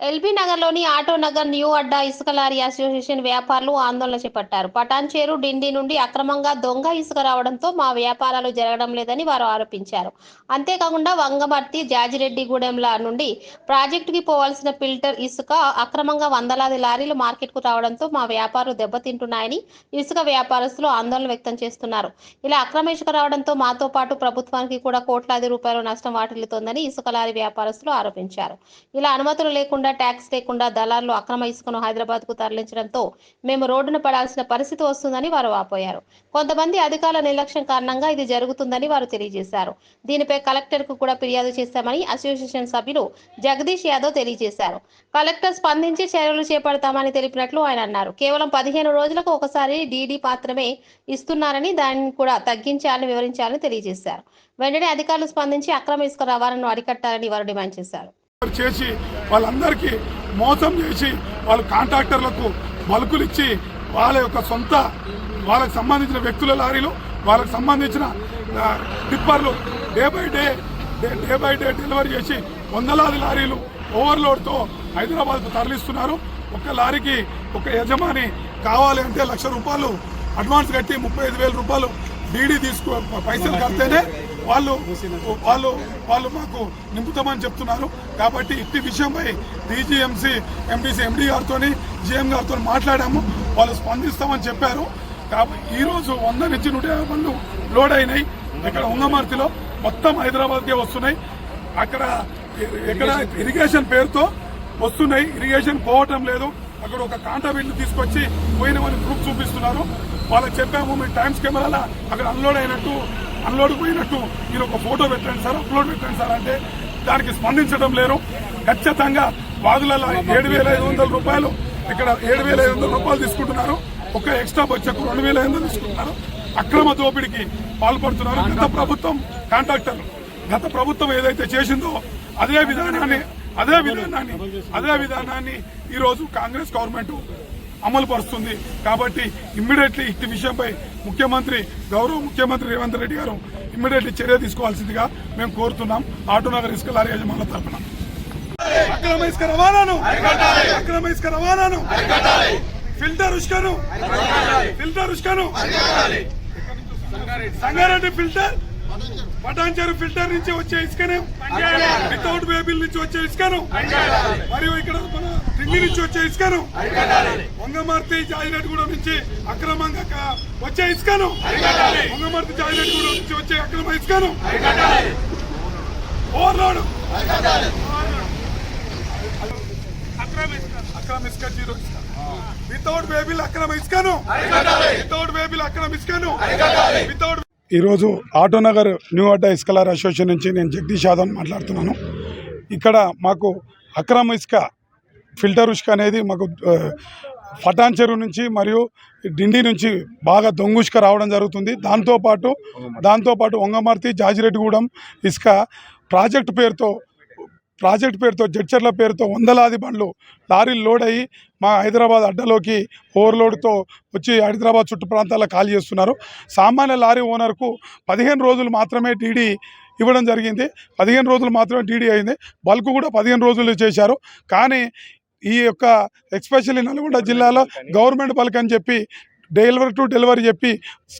LB నగర్లోని auto Nagar new అడ్డా ఇసుక lorry association వ్యాపారులు ఆందోళన చేపట్టారు. పటాన్చేరు డిండి నుండి అక్రమంగా దొంగ ఇసుక రావడంతో మా వ్యాపారాలు జరగడం లేదని వారు ఆరోపించారు. అంతేకాకుండా వంగమర్తి జాజిరెడ్డిగూడెంల నుండి ప్రాజెక్టుకి పోవాల్సిన ఫిల్టర్ ఇసుక అక్రమంగా వందలాది లారీలు మార్కెట్కు రావడంతో మా వ్యాపారులు దెబ్బతింటున్నాయని ఇసుక వ్యాపారస్తులు ఆందోళన వ్యక్తం చేస్తున్నారు. ఇలా అక్రమ ఇసుక రావడంతో మాతో పాటు ప్రభుత్వానికి కూడా కోట్లాది రూపాయల నష్టం వాటిల్లుతోందని ఇసుక లారీ వ్యాపారస్తులు ఆరోపించారు. ఇలా అనుమతులు లేకుండా ట్యాక్స్ లేకుండా దళారులు అక్రమ ఇసుకను హైదరాబాద్కు తరలించడంతో మేము రోడ్డున పడాల్సిన పరిస్థితి వస్తుందని వారు వాపోయారు కొంతమంది అధికారుల నిర్లక్ష్యం కారణంగా ఇది జరుగుతుందని వారు తెలియజేశారు. దీనిపై కలెక్టర్కు కూడా ఫిర్యాదు చేశామని అసోసియేషన్ సభ్యులు జగదీష్ యాదవ్ తెలియజేశారు. కలెక్టర్ స్పందించి చర్యలు చేపడతామని తెలిపినట్లు ఆయన అన్నారు. కేవలం పదిహేను రోజులకు ఒకసారి డీడీ మాత్రమే ఇస్తున్నారని దానిని కూడా తగ్గించాలని వివరించాలని తెలియజేశారు. వెంటనే అధికారులు స్పందించి అక్రమ ఇసుక రవాణాను అరికట్టాలని వారు డిమాండ్ చేశారు. చేసి వాళ్ళందరికీ మోసం చేసి వాళ్ళ కాంట్రాక్టర్లకు బలుకులు ఇచ్చి వాళ్ళ యొక్క సొంత వాళ్ళకి సంబంధించిన వ్యక్తుల లారీలు వాళ్ళకి సంబంధించిన టిప్పర్లు day by day day by day delivery చేసి వందలాది లారీలు ఓవర్లోడ్తో హైదరాబాద్కు తరలిస్తున్నారు. ఒక లారీకి ఒక యజమాని కావాలి అంటే లక్ష రూపాయలు అడ్వాన్స్ కట్టి ముప్పై ఐదు వేల రూపాయలు డీడీ తీసుకో పైసలు కడితేనే వాళ్ళు వాళ్ళు వాళ్ళు మాకు నింపుతామని చెప్తున్నారు. కాబట్టి ఇట్టి విషయంపై డీజీఎంసీ ఎంపీసీ ఎండీ గారితో జీఎం గారితో మాట్లాడాము. వాళ్ళు స్పందిస్తామని చెప్పారు. కాబట్టి ఈరోజు వంద నుంచి నూట యాభై పనులు లోడ్ అయినాయి. ఇక్కడ ఉంగమర్తిలో మొత్తం హైదరాబాద్కే వస్తున్నాయి. అక్కడ ఇక్కడ ఇరిగేషన్ పేరుతో వస్తున్నాయి. ఇరిగేషన్ పోవటం లేదు. అక్కడ ఒక కాంటా బిల్లు తీసుకొచ్చి పోయినవని ప్రూఫ్ చూపిస్తున్నారు. వాళ్ళకి చెప్పాము మీ టైమ్స్ కెమెరాల అక్కడ అన్లోడ్ అయినట్టు అన్లోడ్ పోయినట్టు మీరు ఒక ఫోటో పెట్టండి సార్ అప్లోడ్ పెట్టండి సార్ అంటే దానికి స్పందించడం లేరు ఖచ్చితంగా వాదులలో ఏడు వేల ఐదు వందల రూపాయలు ఇక్కడ ఏడు వేల ఐదు వందల రూపాయలు తీసుకుంటున్నారు. ఒక ఎక్స్ట్రా బడ్జెట్ రెండు వేల ఐదు వందలు తీసుకుంటున్నారు. అక్రమ దోపిడీకి పాల్పడుతున్నారు. గత ప్రభుత్వం కాంట్రాక్టర్లు. గత ప్రభుత్వం ఏదైతే చేసిందో అదే విధానాన్ని అదే విధానాన్ని అదే విధానాన్ని ఈరోజు కాంగ్రెస్ గవర్నమెంట్ అమలు పరుస్తుంది. కాబట్టి ఇమ్మీడియట్లీ ఇట్టి విషయంపై ముఖ్యమంత్రి గౌరవ ముఖ్యమంత్రి రేవంత్ రెడ్డి గారు ఇమ్మీడియట్లీ చర్య తీసుకోవాల్సిందిగా మేము కోరుతున్నాం. ఆటోనగర్ ఇసుక లారీ యజమానుల తరఫున అక్రమ ఇసుక రవాణాను. అక్రమ ఇసుక రవాణాను. ఫిల్టర్ ఉష్కను. ఫిల్టర్ ఉష్కను. సంగారెడ్డి ఫిల్టర్. పటాన్చేరు ఫిల్టర్ నుంచి వచ్చే ఇసుకనే. వితౌట్ బేబిల్ నుంచి వచ్చే ఇసుకను. మరియు ఇక్కడ మన ఢిల్లీ నుంచి వచ్చే ఇసుకను. వంగమర్తి జాయినట్గూడెం నుంచి అక్రమంగా వచ్చే ఇసుకను. వంగమర్తి జాయినట్గూడెం నుంచి వచ్చే అక్రమ ఇసుకను. ఓవర్లోడ్ అక్రమ ఇసుక జీరో ఇసుక. వితౌట్ బేబిల్ అక్రమ ఇసుకను. వితౌట్ బేబిల్ అక్రమ ఇసుకను. వితౌట్ ఈరోజు ఆటోనగర్ న్యూ అడ్డా ఇసుకలార్ అసోసియేషన్ నుంచి నేను జగదీష్ యాదవ్ మాట్లాడుతున్నాను. ఇక్కడ మాకు అక్రమ ఇసుక ఫిల్టర్ ఇసుక అనేది మాకు పటాన్ చెరువు నుంచి మరియు డిండి నుంచి బాగా దొంగ ఇసుక రావడం జరుగుతుంది. దాంతోపాటు దాంతోపాటు వంగమర్తి జాజిరెడ్డిగూడెం ఇసుక ప్రాజెక్టు పేరుతో ప్రాజెక్ట్ పేరుతో జడ్చర్ల పేరుతో వందలాది బండ్లు లారీలు లోడ్ అయ్యి మా హైదరాబాద్ అడ్డలోకి ఓవర్లోడ్తో వచ్చి హైదరాబాద్ చుట్టు ప్రాంతాల్లో ఖాళీ చేస్తున్నారు. సామాన్య లారీ ఓనర్కు పదిహేను రోజులు మాత్రమే టీడీ ఇవ్వడం జరిగింది. పదిహేను రోజులు మాత్రమే టీడీ అయింది. బల్క్ కూడా పదిహేను రోజులు చేశారు. కానీ ఈ యొక్క ఎక్స్పెషల్లీ నల్గొండ జిల్లాలో గవర్నమెంట్ బల్క్ అని చెప్పి డెలివరీ టు డెలివరీ చెప్పి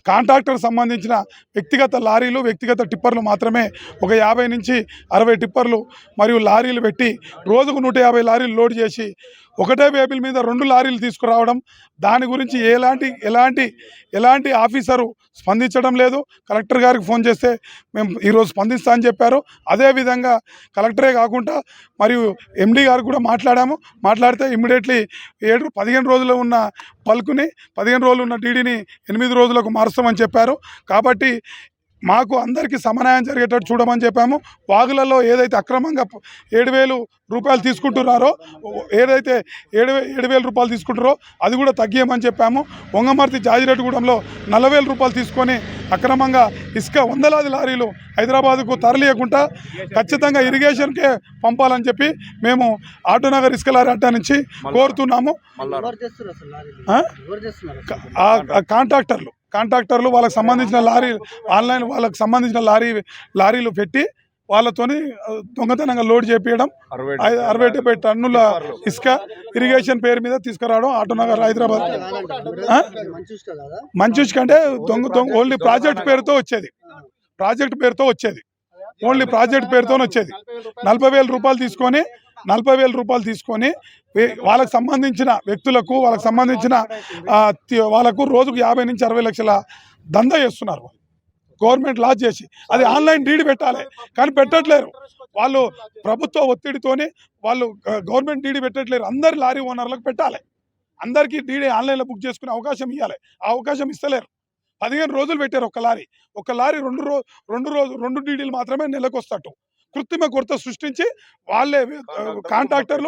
కాంట్రాక్టర్ సంబంధించిన వ్యక్తిగత లారీలు వ్యక్తిగత టిప్పర్లు మాత్రమే ఒక యాభై నుంచి అరవై టిప్పర్లు మరియు లారీలు పెట్టి రోజుకు నూట యాభై లారీలు లోడ్ చేసి ఒకటే వేపిల్ మీద రెండు లారీలు తీసుకురావడం దాని గురించి ఎలాంటి ఎలాంటి ఎలాంటి ఆఫీసరు స్పందించడం లేదు. కలెక్టర్ గారికి ఫోన్ చేస్తే మేము ఈరోజు స్పందిస్తా అని చెప్పారు. అదేవిధంగా కలెక్టరే కాకుండా మరియు ఎండీ గారు కూడా మాట్లాడాము. మాట్లాడితే ఇమ్మీడియట్లీ ఏడు పదిహేను రోజులు ఉన్న పలుకుని పదిహేను రోజులు ఉన్న డీడీని ఎనిమిది రోజులకు మారుస్తామని చెప్పారు. కాబట్టి మాకు అందరికీ సమన్వయం జరిగేటట్టు చూడమని చెప్పాము. వాగులలో ఏదైతే అక్రమంగా ఏడు వేలు రూపాయలు తీసుకుంటున్నారో ఏదైతే ఏడు ఏడు వేల రూపాయలు తీసుకుంటారో అది కూడా తగ్గియమని చెప్పాము. వంగమర్తి జాజిరెడ్డిగూడెంలో నలభై వేల రూపాయలు తీసుకొని అక్రమంగా ఇసుక వందలాది లారీలు హైదరాబాద్కు తరలియకుండా ఖచ్చితంగా ఇరిగేషన్కే పంపాలని చెప్పి మేము ఆటోనగర్ ఇసుక లారీ అడ్డా నుంచి కోరుతున్నాము. కాంట్రాక్టర్లు. కాంట్రాక్టర్లు వాళ్ళకి సంబంధించిన లారీ ఆన్లైన్ వాళ్ళకి సంబంధించిన లారీ లారీలు పెట్టి వాళ్ళతోని దొంగతనంగా లోడ్ చేపించడం అరవై డెబ్బై టన్నుల ఇసుక ఇరిగేషన్ పేరు మీద తీసుకురావడం ఆటోనగర్ హైదరాబాద్? మంచి ఇసుక అంటే దొంగ దొంగ ఓన్లీ ప్రాజెక్ట్ పేరుతో వచ్చేది. ప్రాజెక్ట్ పేరుతో వచ్చేది. ఓన్లీ ప్రాజెక్ట్ పేరుతో వచ్చేది. నలభై వేల రూపాయలు తీసుకొని నలభై వేల రూపాయలు తీసుకొని వాళ్ళకు వాళ్ళకి సంబంధించిన వ్యక్తులకు వాళ్ళకి సంబంధించిన వాళ్ళకు రోజుకు యాభై నుంచి అరవై లక్షల దందా చేస్తున్నారు వాళ్ళు. గవర్నమెంట్ లాజ్ చేసి. అది ఆన్లైన్ డీడ్ పెట్టాలి. కానీ పెట్టట్లేరు. వాళ్ళు ప్రభుత్వ ఒత్తిడితోనే వాళ్ళు గవర్నమెంట్ డీడీ పెట్టట్లేరు. అందరు లారీ ఓనర్లకు పెట్టాలి. అందరికీ డీడీ ఆన్లైన్లో బుక్ చేసుకునే అవకాశం ఇవ్వాలి ఆ అవకాశం ఇస్తలేరు. పదిహేను రోజులు పెట్టారు ఒక లారీ. ఒక లారీ రెండు రో రెండు రోజు రెండు డీడీలు మాత్రమే నెలకు వస్తట్టు కృత్రిమ కొరత సృష్టించి వాళ్ళే కాంట్రాక్టర్లు